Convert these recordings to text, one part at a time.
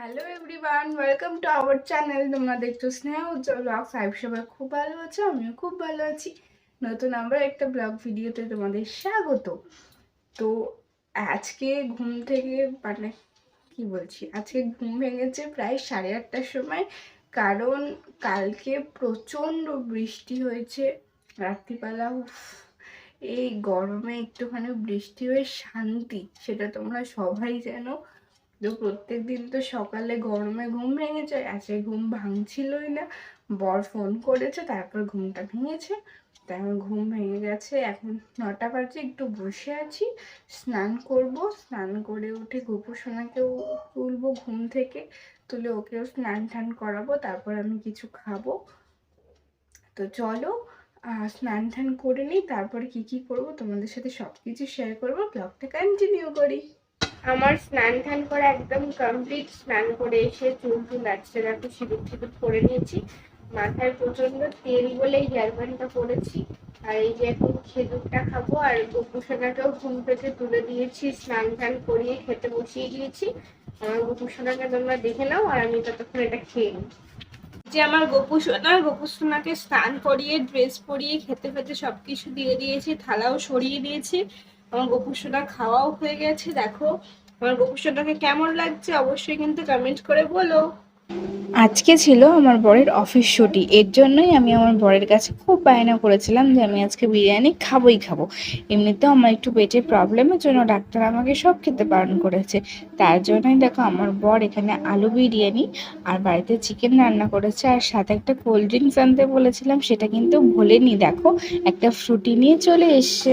Hello everyone welcome to our channel তোমরা দেখছ স্নেহ উজ্জ্বল ব্লগ ফাইভ সবাই খুব ভালো আছো, আমিও খুব ভালো আছি। নতুন আমরা একটা ব্লগ ভিডিওতে তোমাদের স্বাগত। তো আজকে ঘুম থেকে মানে কি বলছি, আজকে ঘুম ভেঙেছে প্রায় সাড়ে আটটার সময়। কারণ কালকে প্রচণ্ড বৃষ্টি হয়েছে রাত্রিবেলা এই গরমে একটুখানি বৃষ্টি হয়ে শান্তি, সেটা তোমরা সবাই জানো। তো প্রত্যেক দিন তো সকালে গরমে ঘুম ভেঙে যায় আজকে ঘুম ভাঙছিলই না। বর ফোন করেছে, তারপর ঘুমটা ভেঙেছে। তাই আমার ঘুম ভেঙে গেছে, এখন নটা বাজে, একটু বসে আছি। স্নান করব, স্নান করে উঠে গোপু সোনাকেও তুলবো ঘুম থেকে, তুলে ওকেও স্নান টান করাবো, তারপর আমি কিছু খাব। তো চলো স্নান টান করে নিই, তারপরে কি কি করব তোমাদের সাথে সব কিছু শেয়ার করব ব্লগটা কন্টিনিউ করি। আমার স্নান টান করা একদম কমপ্লিট স্নান করে এসে চুল টুল আজকে একটু সিঁদুর টিঁদুর করে নিয়েছি। মাথায় প্রচণ্ড তেল বলেই হেয়ারব্যান্ডটা করেছি আর এই যে এখন খেজুরটা খাব আর গোপুসোনাকেও ঘুম থেকে তুলে দিয়েছি, স্নান টান করিয়ে খেতে বসিয়ে দিয়েছি। আমার গোপুসোনাকে তোমরা দেখে নাও আর আমি ততক্ষণ এটা খেয়ে নিই। যে আমার গোপুসোনা, গোপুসোনাকে স্নান করিয়ে ড্রেস পরিয়ে, খেতে ফেতে সব কিছু দিয়ে দিয়েছি, থালাও সরিয়ে দিয়েছি। আমার গোপুসোনা খাওয়াও হয়ে গেছে, দেখো। আমার গোপুসোনাকে কেমন লাগছে অবশ্যই কিন্তু কমেন্ট করে বলো। আজকে ছিল আমার বরের অফিস ছুটি, এর জন্যই আমি আমার বরের কাছে খুব বায়না করেছিলাম যে আমি আজকে বিরিয়ানি খাবোই খাব। এমনিতেও আমার একটু পেটের প্রবলেমের জন্য ডাক্তার আমাকে সব খেতে বারণ করেছে। তার জন্যই দেখো আমার বর এখানে আলু বিরিয়ানি আর বাড়িতে চিকেন রান্না করেছে আর সাথে একটা কোল্ড ড্রিঙ্কস আনতে বলেছিলাম, সেটা কিন্তু ভোলেনি, দেখো। একটা ফ্রুটি নিয়ে চলে এসছে।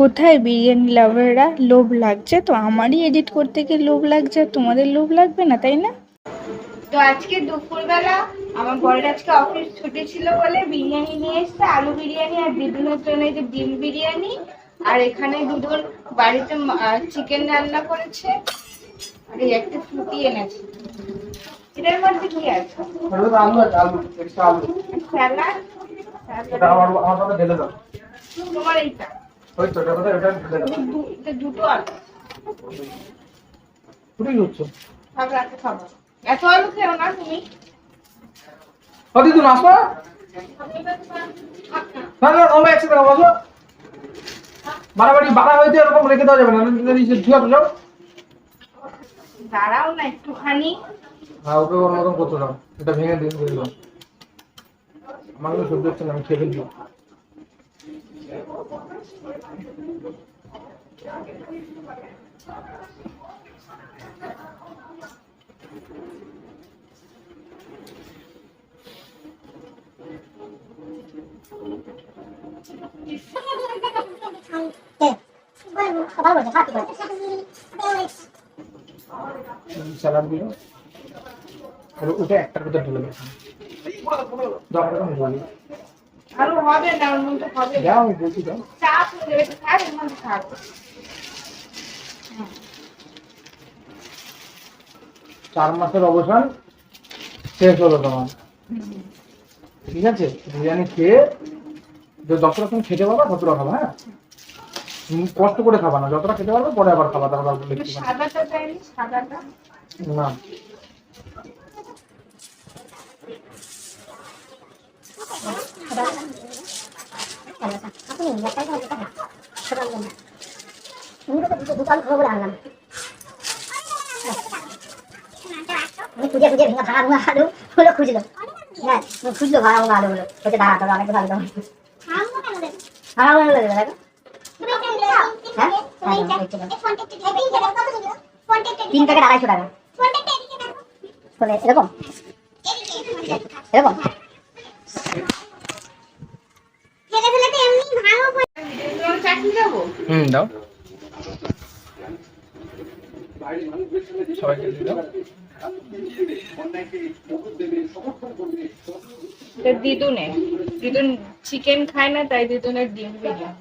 কোথায় বিরিয়ানি লাভাররা লোভ লাগছে? তো আমারই এডিট করতে গিয়ে লোভ লাগছে তোমাদের লোভ লাগবে না তাই না? তো আজকে দুপুরবেলা আমার বরের আজকে অফিস ছুটি ছিল বলে বিরিয়ানি নিয়ে এসছে আলু বিরিয়ানি আর দিদুনের জন্য এই যে ডিম বিরিয়ানি। আর এখানে দুজন বাড়িতে চিকেন রান্না করেছে। আর এই একটা ফুটি এনেছে। এটার মধ্যে কি আছে? স্যালাড? তোমার এইটা। ওই তো ওটা কোথায় ওটা ঢেলে দাও দু- এটা দুটো আলু ফুটেই হচ্ছে। সব রাতে খাব? এত আলু খেও না তুমি? কদি আসো না। না তোমরা একসাথে খাব বাড়াবাড়ি বাড়া হয়েছে এরকম রেখে দেওয়া যাবে না। যাও। দাঁড়াও না একটুখানি। হ্যাঁ ওকে ওর মতন করতে দাও। এটা ভেঙে দিন আমার সহ্য হচ্ছে না আমি খেয়ে ফেলব। আর ওটা একটার ভিতর ঢেলে দরকার আমি বলি আরও হবে না ওর মধ্যে হবে। না। আমি বলছি তো খাবে এর মধ্যে চার মাসের অবসান শেষ হলো তোমার ঠিক আছে? বিরিয়ানি খেয়ে যে যতটা তুমি খেতে পারবা ততটা খাবা হ্যাঁ? কষ্ট করে খাবা না যতটা খেতে পারবে পরে আবার খাবা তারপর বলে? একটু সাদাটা চাইনি সাদাটা না খুঁজে খুঁজে ভেঙে ভাঙা ভাঙা আলু হলো খুঁজলো হ্যাঁ খুঁজলো ভাঙা ভাঙা আলু হলো বলছে দাঁড়া দাঁড়া অনেক ভালো দাও ভাঙা ভাঙা লাগে দেখো। এই চলো। তিন প্যাকেট আড়াইশো টাকা এরকম এরকম তোমার চাকরি যাব হুম দাও। সবাইকে দাও। দিদুনে। দিদুন চিকেন খায় না তাই দিদুনের ডিম বিরিয়ানি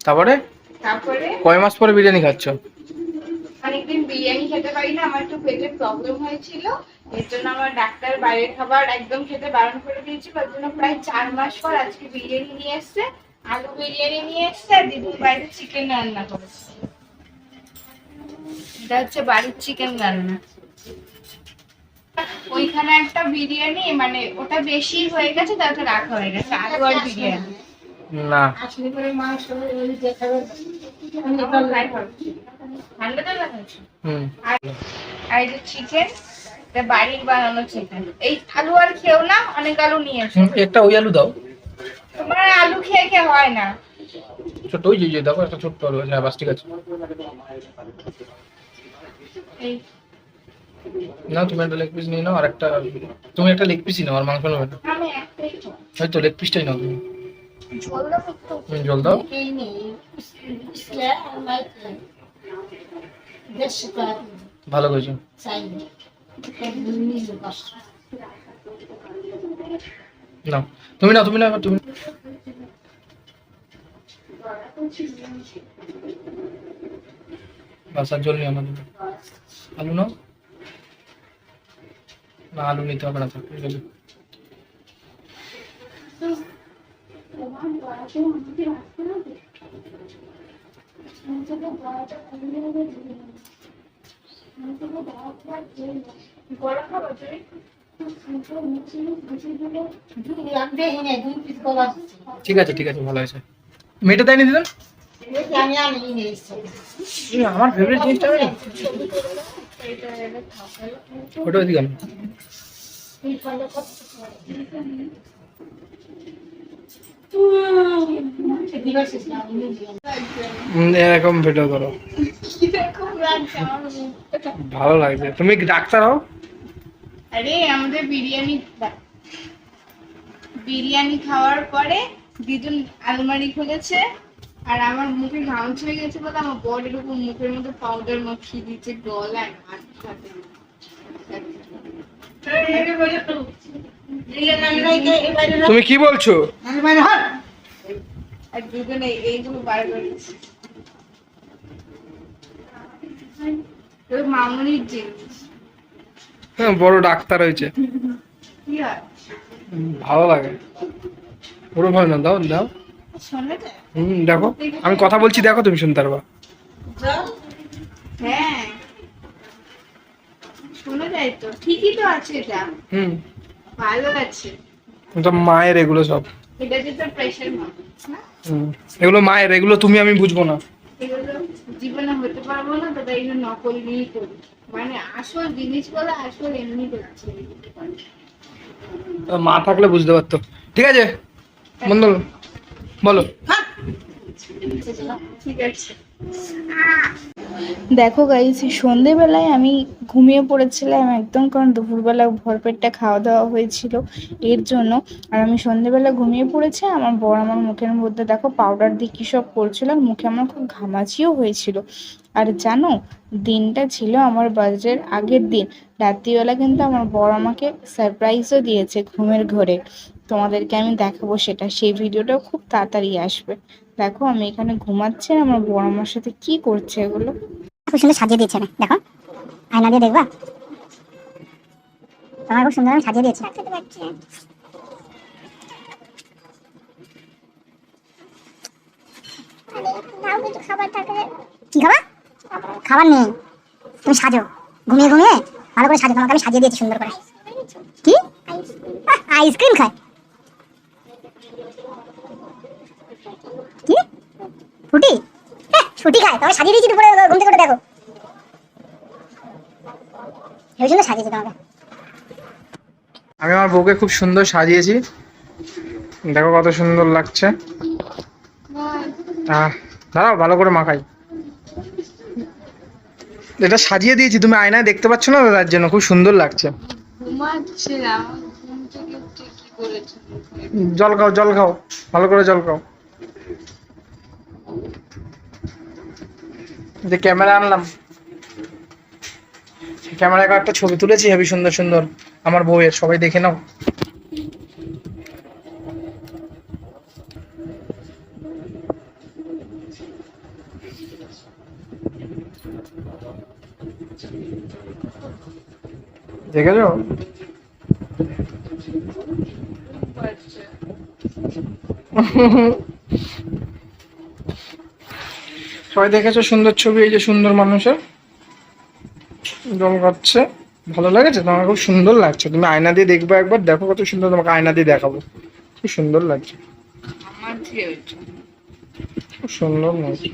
তারপরে? তারপরে? কয় মাস পরে বিরিয়ানি খাচ্ছ? অনেকদিন বিরিয়ানি খেতে পারি না আমার একটু পেটের প্রবলেম হয়েছিল। এর জন্য আমার ডাক্তার বাইরের খাবার একদম খেতে বারণ করে দিয়েছিল। ওর জন্য প্রায় চার মাস পর আজকে বিরিয়ানি নিয়ে এসছে। আলু বিরিয়ানি নিয়ে এসছে আর দিদুর বাইরে চিকেন রান্না করেছে। এটা হচ্ছে বাড়ির চিকেন রান্না। ওইখানে একটা বিরিয়ানি মানে ওটা বেশি হয়ে গেছে তাতে রাখা হয়ে গেছে আলু আর বিরিয়ানি। না। আসলে করে মাংস ঠান্ডা তো লাগাচ্ছি হুম। আর এই যে চিকেন এটা বাড়ির বানানো চিকেন এই আলু আর খেও না অনেক আলু নিয়ে এসো। একটা ওই আলু দাও। তোমার আলু খেয়ে খেয়ে হয় না। ছোট ওই যে দেখো একটা ছোট্ট আলু আছে হ্যাঁ বাস ঠিক আছে। না তুমি একটা লেগ পিস নিয়ে নাও আর একটা তুমি একটা লেগ পিসই নাও আর মাংস নেবে না। হয়তো লেগ পিসটাই নাও তুমি। জল দাও ভালো করেছ। না। তুমি না তুমি না তুমি বাস আর জল নিও না তুমি। আলু নাও। না, আলু নিতে হবে না, থাক জল বড় খাব তুমি ঠিক আছে ঠিক আছে ভালো হয়েছে। মেয়েটা দেয়নি দিলেন আমার ফেভারিট জিনিসটা হবে ওটা। এরকম ভিডিও করো? ভালো লাগছে তুমি ডাক্তার হও। আরে আমাদের বিরিয়ানি বিরিয়ানি খাওয়ার পরে দিদুন আলমারি খুলেছে আর আমার মুখে ঘামচ হয়ে গেছে বলে আমার বডির উপর মুখের মধ্যে পাউডার মাখিয়ে দিচ্ছে গলায় মাথাতে তুমি কি বলছো? আর দুজনে এইগুলো বার করেছে মামুনির জিনিস হ্যাঁ বড় ডাক্তার হয়েছে। হয় ভালো লাগে। পুরো ভালো না দাও দাও? হুম দেখো আমি কথা বলছি দেখো তুমি শুনতে পারবা। হ্যাঁ শোনা যায় তো ঠিকই তো আছে এটা হুম। ভালো আছে এটা মায়ের এগুলো সব। এটা যে এগুলো মায়ের এগুলো তুমি আমি বুঝব না। জীবনে হতে পারব না তো তাই জন্য নকল নিয়েই করি। মানে আসল জিনিসগুলো আসল এমনি করছে মা থাকলে বুঝতে পারতো। ঠিক আছে? বন্ধু বলো। ঠিক আছে। দেখো গাইস সন্ধেবেলায় আমি ঘুমিয়ে পড়েছিলাম একদম, কারণ দুপুরবেলা ভরপেটটা খাওয়া দাওয়া হয়েছিল এর জন্য। আর আমি সন্ধেবেলা ঘুমিয়ে পড়েছি, আমার বর আমার মুখের মধ্যে দেখো পাউডার দিয়ে কী সব করছিল, আর মুখে আমার খুব ঘামাচিও হয়েছিল। আর জানো, দিনটা ছিল আমার বাজের আগের দিন। রাত্রিবেলা কিন্তু আমার বর আমাকে সারপ্রাইজও দিয়েছে ঘুমের ঘরে। তোমাদেরকে আমি দেখাবো সেটা, সেই ভিডিওটাও খুব তাড়াতাড়ি আসবে। দেখো আমি এখানে ঘুমাচ্ছি আমার বর আমার সাথে কি করছে এগুলো? খুব সুন্দর সাজিয়ে দিয়েছে আমি দেখো। আয়না দিয়ে দেখবা? তোমার খুব সুন্দর সাজিয়ে দিয়েছে। কি খাবার খাবার নেই। তুমি সাজো। ঘুমিয়ে ঘুমিয়ে ভালো করে সাজো। তোমাকে আমি সাজিয়ে দিয়েছি সুন্দর করে। কি? আইসক্রিম খায়। কি ফুটি হ্যাঁ, ছুটি খায়। তোমাকে সাজিয়ে দিয়েছি দুপুরে ঘুম থেকে দেখো। জন্য সাজিয়েছি তোমাকে আমি আমার বউকে খুব সুন্দর সাজিয়েছি। দেখো কত সুন্দর লাগছে। দাঁড়াও ভালো করে মাখাই। এটা সাজিয়ে দিয়েছি তুমি আয়নায় দেখতে পাচ্ছ না তার জন্য? খুব সুন্দর লাগছে। ঘুমাচ্ছিলাম ঘুম থেকে উঠে কি করেছি? জল খাও জল খাও। ভালো করে জল খাও। যে ক্যামেরা আনলাম। ক্যামেরায় একটা ছবি তুলেছি হেবি সুন্দর সুন্দর আমার বউয়ের সবাই দেখে নাও। দেখেছ? সবাই দেখেছ সুন্দর ছবি এই যে সুন্দর মানুষের? জল খাচ্ছে। ভালো লাগেছে? তোমার খুব সুন্দর লাগছে। তুমি আয়না দিয়ে দেখবে একবার দেখো কত সুন্দর তোমাকে আয়না দিয়ে দেখাবো। খুব সুন্দর লাগছে। খুব সুন্দর লাগছে।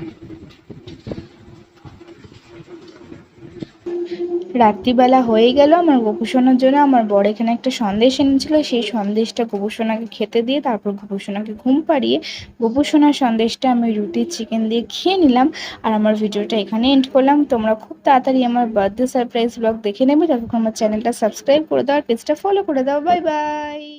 রাত্রিবেলা হয়ে গেল, আমার গোপুসোনার জন্য আমার বর এখানে একটা সন্দেশ এনেছিল, সেই সন্দেশটা গোপুসোনাকে খেতে দিয়ে তারপর গোপুসোনাকে ঘুম পাড়িয়ে গোপুসোনার সন্দেশটা আমি রুটি চিকেন দিয়ে খেয়ে নিলাম আর আমার ভিডিওটা এখানে এন্ড করলাম। তোমরা খুব তাড়াতাড়ি আমার বার্থডে সারপ্রাইজ ব্লগ দেখে নেবে তারপর আমার চ্যানেলটা সাবস্ক্রাইব করে দাও আর পেজটা ফলো করে দাও। Bye bye